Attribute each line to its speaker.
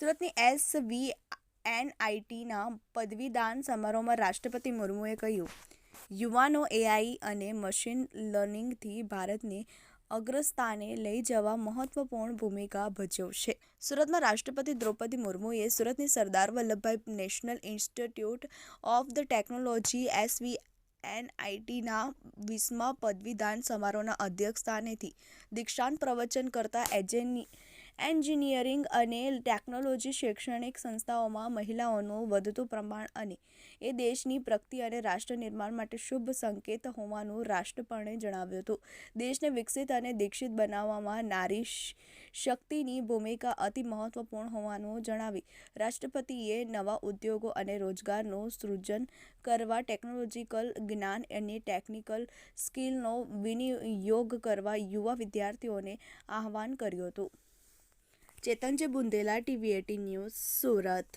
Speaker 1: સુરતની S V એનઆઈટીના પદવીદાન સમારોહમાં રાષ્ટ્રપતિ મુર્મુએ કહ્યું, યુવાનો એઆઈ અને મશીન લર્નિંગથી ભારતને અગ્રસ્થાને લઈ જવા મહત્વપૂર્ણ ભૂમિકા ભજવશે સુરતમાં રાષ્ટ્રપતિ દ્રૌપદી મુર્મુએ સુરતની Sardar Vallabhbhai national institute of the technology SV એનઆઈટીના વીસમા પદવીદાન સમારોહના અધ્યક્ષ સ્થાનેથી દીક્ષાંત પ્રવચન કરતા એજેની એન્જિનિયરિંગ અને ટેકનોલોજી શૈક્ષણિક સંસ્થાઓમાં મહિલાઓનું વધતું પ્રમાણ અને એ દેશની પ્રગતિ અને રાષ્ટ્ર નિર્માણ માટે શુભ સંકેત હોવાનું રાષ્ટ્રપણે જણાવ્યું હતું. દેશને વિકસિત અને દીક્ષિત બનાવવામાં નારી શક્તિની ભૂમિકા અતિ મહત્વપૂર્ણ હોવાનું જણાવી, રાષ્ટ્રપતિએ નવા ઉદ્યોગો અને રોજગારનું સૃજન કરવા ટેકનોલોજીકલ જ્ઞાન અને ટેકનિકલ સ્કિલનો વિનિયોગ કરવા યુવા વિદ્યાર્થીઓને આહવાન કર્યું હતું. Chetanji Bundela TV AT news Surat.